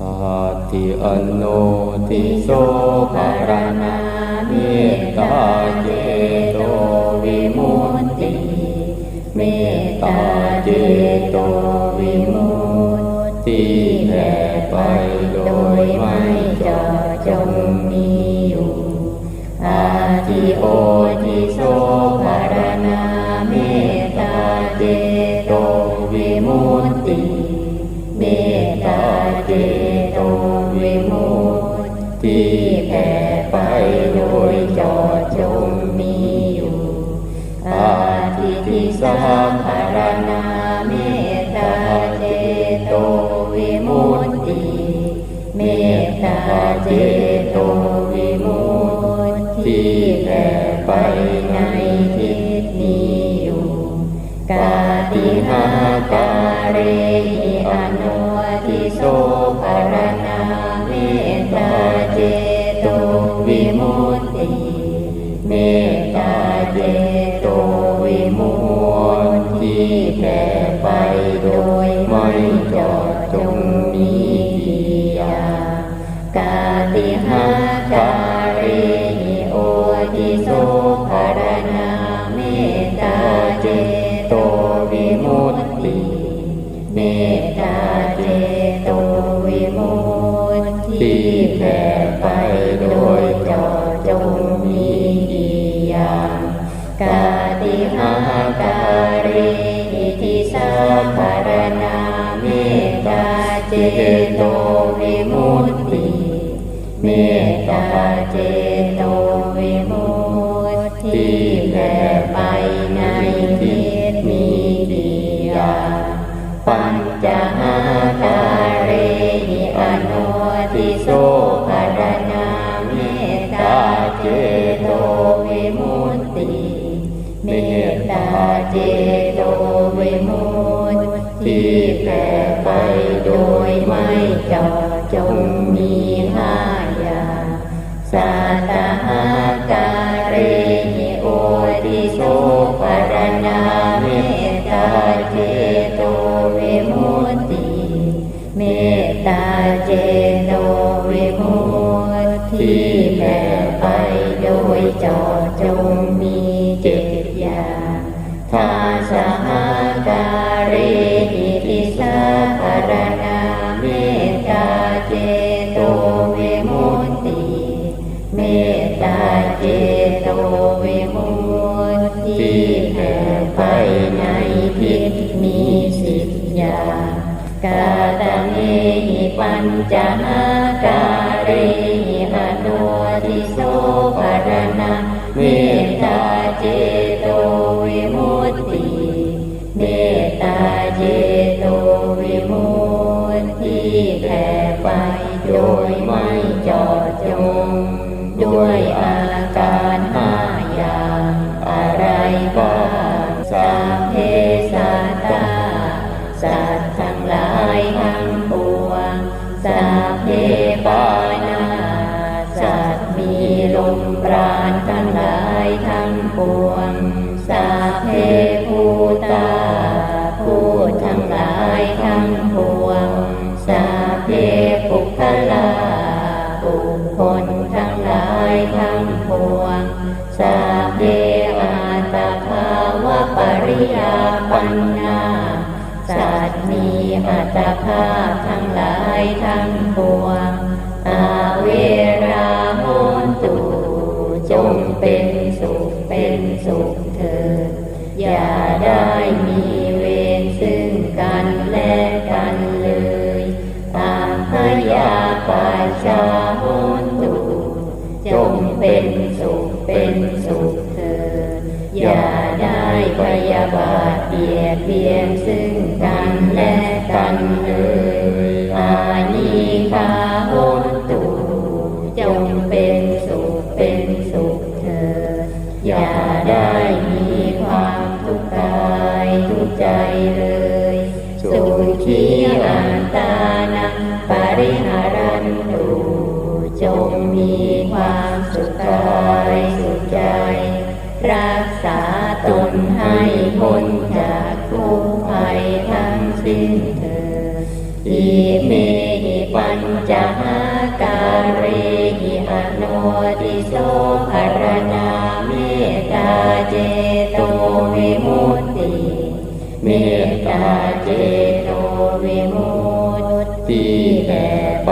ตาติอโนติโสภารณาเมตตาเจโตวิมุตติเมตตาเจโตวิมุตติแผ่ไปโดยไม่จาะจงมีอยู่อาทิโอทิโสภารณาเมตตาเจโตวิมุตติ เมตตาเจโตวิมุตติแผ่ไปโดยจาะจงมีอยู่อาทิติสาภารณาเมตตาเจโตวิมุตติเมตตาเจโตวิมุตติแผ่ไปในทิศนี้อยู่กาติหา การิอนุทิโสภารณาเมตตาเจโตวิมุตติเมตตาเจ ตตาเจโตวิมุตติแผ่ไปโดยจาะจงมีกิยากาติหาการิทิสาภารณาเมตตาเจโตวิมุตติเมตตาเจ โตวิมุตติแผ่ไปโดยไม่จาะจงมีห้าอย่างสัตหาการิโอทิโสภรณาเมตตาเจโตวิมุตติเมตตาเจโตวิมุตติแผ่ไปโดยจาะจง กาตเมหิปัญจนาการิหิอนุทิโสภารณาเมตตาเจ ริยาปัญนาสัตว์มีอัตภาพทั้งหลายทั้งปวง เบียดเบียน เมหิปัญจหาการิหิอโนติโสภรณาเมตตาเจโตวิมุตติเมตตาเจโตวิมุตติแผ่ไป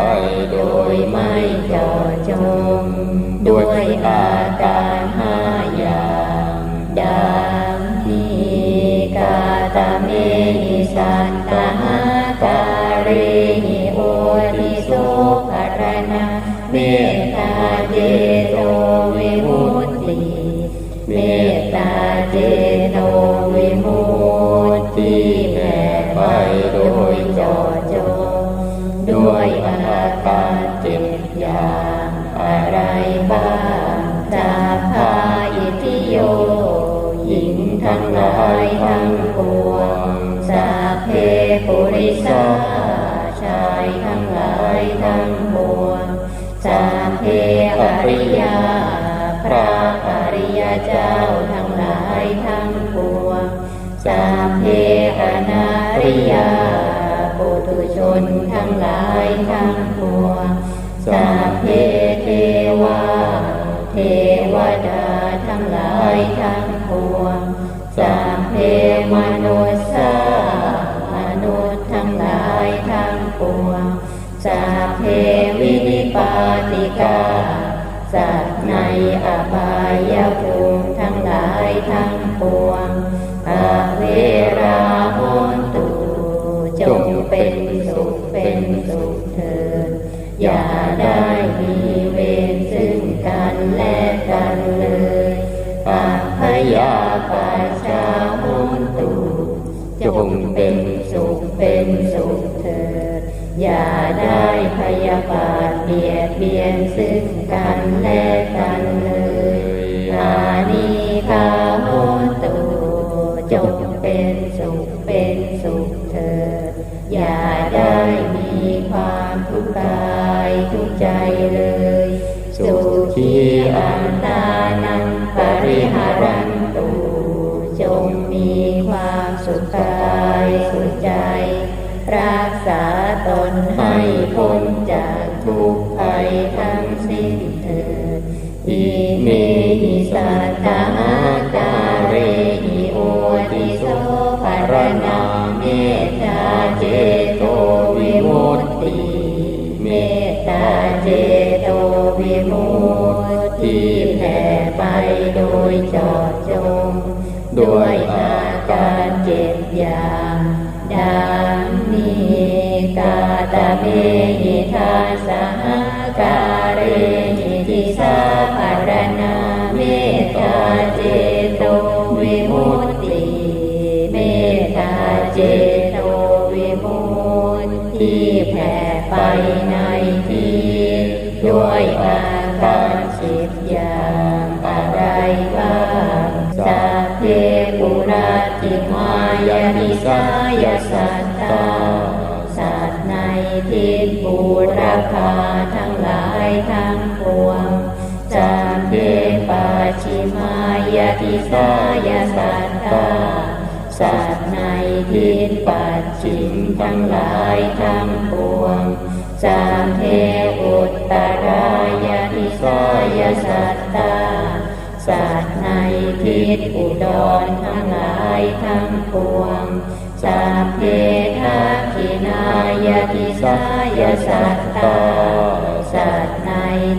โดยไม่จอจงด้วยอาการ เมตตาเจโตวิมุตติเมตตาเจโตวิมุตติแผ่ไปโดยจอจงด้วยอาการเจ็ดอย่างอะไรบ้างจาพาอิทิโยหญิงทั้งหลายทั้งปวงสาเพปุริสาชายทั้งหลายทั้งปวง เพอริยา พระอริยเจ้าทั้งหลายทั้งปวงสาเพอนาริยาปุถุชนทั้งหลายทั้งปวงสาเพเทวาเทวดาทั้งหลายทั้งปวงสาเพมนุสส ปวงสาเพวินิปาติกา สัตว์ในอบายภูมิทั้งหลายทั้งปวงอาเวราโหนตุจงเป็นสุขเป็นสุขเถิดอย่าได้มีเวรซึ่งกันและกันเลยปัพยาปัชชาโหนตุจงเป็นสุขเป็น อย่าได้พยาบาทเบียดเบียนซึ่งกันและกันเลยอานิคาโหตุจงเป็นสุขเป็นสุขเถิดอย่าได้มีความทุกข์กายทุกใจเลย สุขีอันตานังปริหารันตุจงมีความสุขกายสุขใจ รักษา ตนให้พ้นจากทุกข์ภัยทั้งสิ้นเถิดอิเมหิสัตตาการเรหิโอติโสภรณาเมตตาเจโตวิมุตติเมตตาเจโตวิมุตติแผ่ไปโดยจอดจง ด้วยอาการเจ็ดอย่างดังนี้กาตะเมหิทาสหการเรหิทิสาภารณาเมตตาเจโตวิมุตติเมตตาเจโตวิมุตติแผ่ไปในที่ด้วยอาการสิบอย่างอะไรบ้างสัพเพปุราติมายานิสายสาสัตว์ใน ทิศบูรพาทั้งหลายทั้งปวงจามเพปาชิมายาติสายสัตตาสัตว์ในทิศปัจฉิมทั้งหลายทั้งปวงจามเพอุตตรายานิสายสัตตาสัตว์ในทิศอุดรทั้งหลายทั้งปวง สาพเพทักขินายติสายสัตตาสัตว์ใน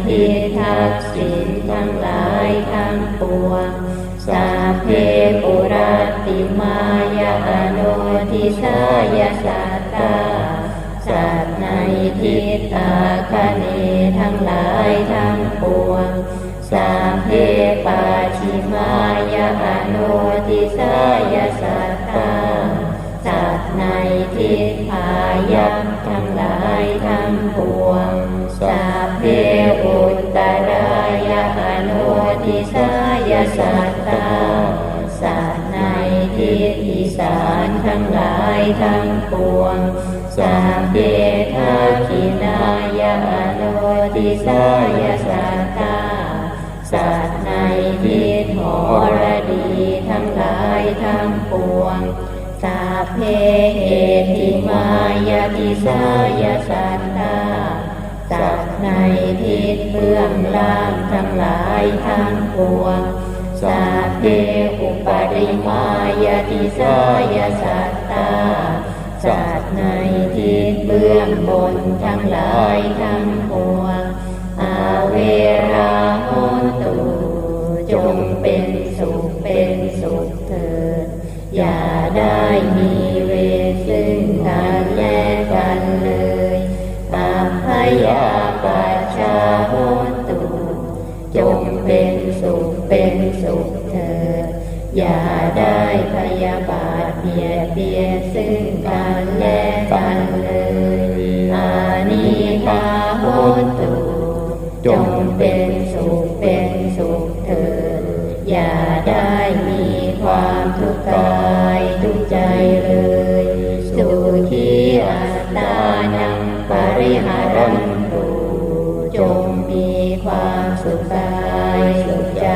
ทิทักษิณทั้งหลายทั้งปวงสาพเพปุรติมายาอโนทิสายสัตตาสัตว์ในทิศอาคเนทั้งหลายทั้งปวงสามเพปาชิมายาอโนทิสายสัตตา ในทิศพายัพทั้งหลายทั้งปวงสาพเพอุตตรายาอโนทิสายสัตตาสัตว์ในทิศอีสานทั้งหลายทั้งปวงสามเพทักินายาอโนทิสายสัตตาสัตว์ในทิศหรดีทั้งหลายทั้งปวง สาพเพเหติมายาติสายสัตตาสัตว์ในทิศเบื้องล่างทั้งหลายทั้งปวงสัพเพอุปาริมายาติสายสัตตาสัตว์ในทิศเบื้องบนทั้งหลายทั้งปวงอาเวราโหตุ อย่าได้มีเวรซึ่งกันและกันเลยอัพพยาปัชชาโหตุจงเป็นสุขเป็นสุขเถิดอย่าได้พยาบาทเบียดเบียนซึ่งกันและกันเลยอานิคาโหตุจงเป็น จงมีความสุขกายสุขใจ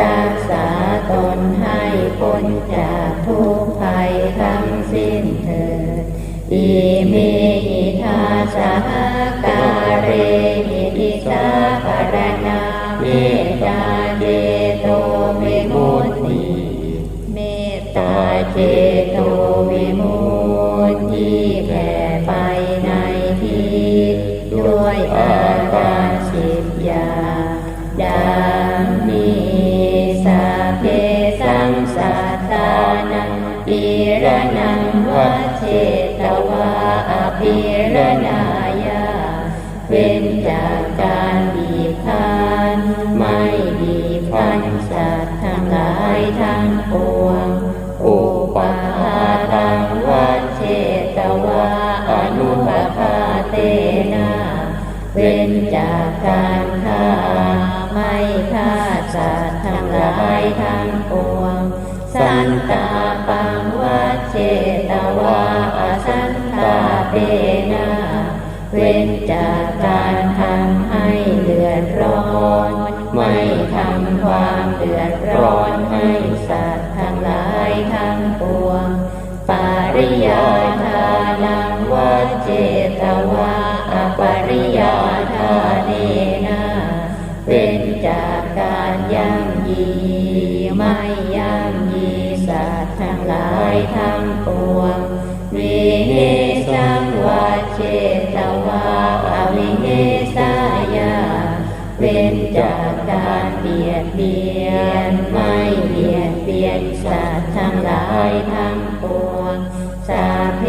รักษาตนให้พ้นจากทุกข์ภัยทั้งสิ้นเถิดอิเมหิทาสาการเรหิทิสาภารณาเมตตาเจโตวิมุตติเมตตาเจโตวิมุตติแผ่ไปในทิศด้วยอา เว้นจากการฆ่า ไม่ฆ่าสัตว์ทั้งหลายทั้งปวง สันตาปังวัชเชตวาอสันตาเปนะเว้นจากการทำให้เดือดร้อน ไม่ทำความเดือดร้อนให้สัตว์ทั้งหลายทั้งปวง ปาริยาทานังวัจเจตวาีไม่ยังยีสัตว์ทั้งหลายทั้งปวงวิเนสังวัเจตวาอวิเนสายาเว้นจากการเบียดเบียนไม่เบียดเบียนสัตว์ทั้งหลายทั้งปวงสาเพ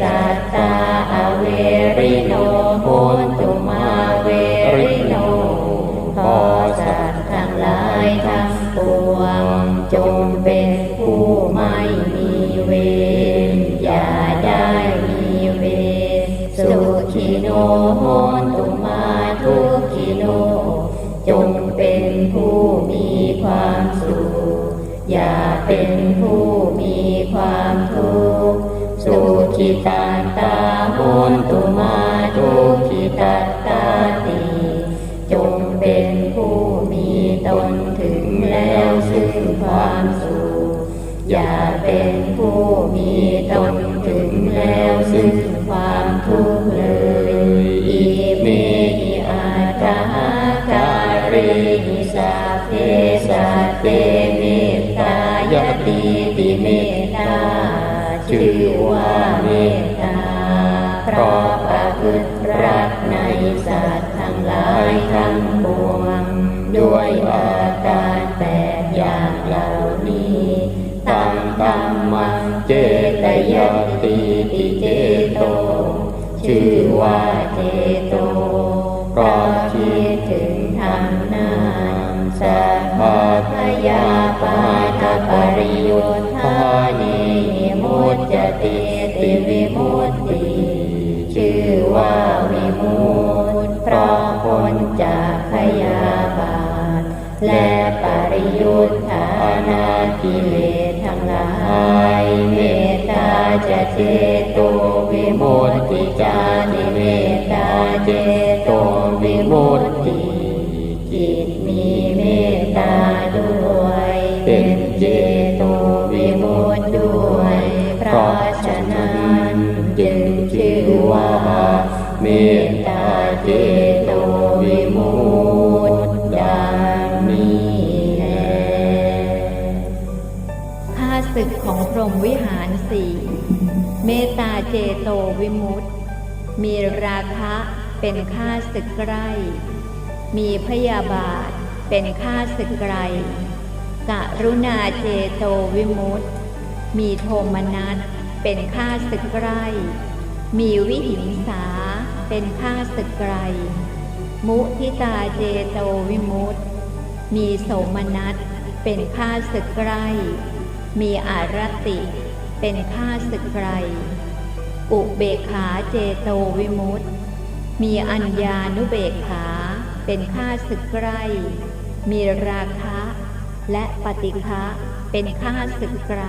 สัตตาอเวริโนโหตุ อย่าเป็น ทั้งปวง ด้วยอาการแปดอย่างเหล่านี้ตังตัมมังเจตยติติเจโต ชื่อว่าเจโต และปริยุทธานากิเลสทั้งหลายเมตตาจะเจโตวิมุตติจานิเมตตาเจโตวิมุตติจิตมีเมตตาด้วย เป็นเจโตวิมุตติด้วย เพราะฉะนั้นจึงชื่อว่าเมเมตตาเจ ข้าศึกของพรหมวิหารสี่เมตาเจโตวิมุตติ มีราคะเป็นข้าศึกใกล้ มีพยาบาทเป็นข้าศึกไกลกะรุณาเจโตวิมุตติ มีโทมนัสเป็นข้าศึกใกล้มีวิหิงสาเป็นข้าศึกไกล มุทิตาเจโตวิมุตติ มีโสมนัสเป็นข้าศึกใกล้ มีอารติ เป็นข้าศึกไกรอุเบกขาเจโตวิมุตติ มีอัญญานุเบกขา เป็นข้าศึกใกรมีราคะ และปฏิฆะเป็นข้าศึกไกร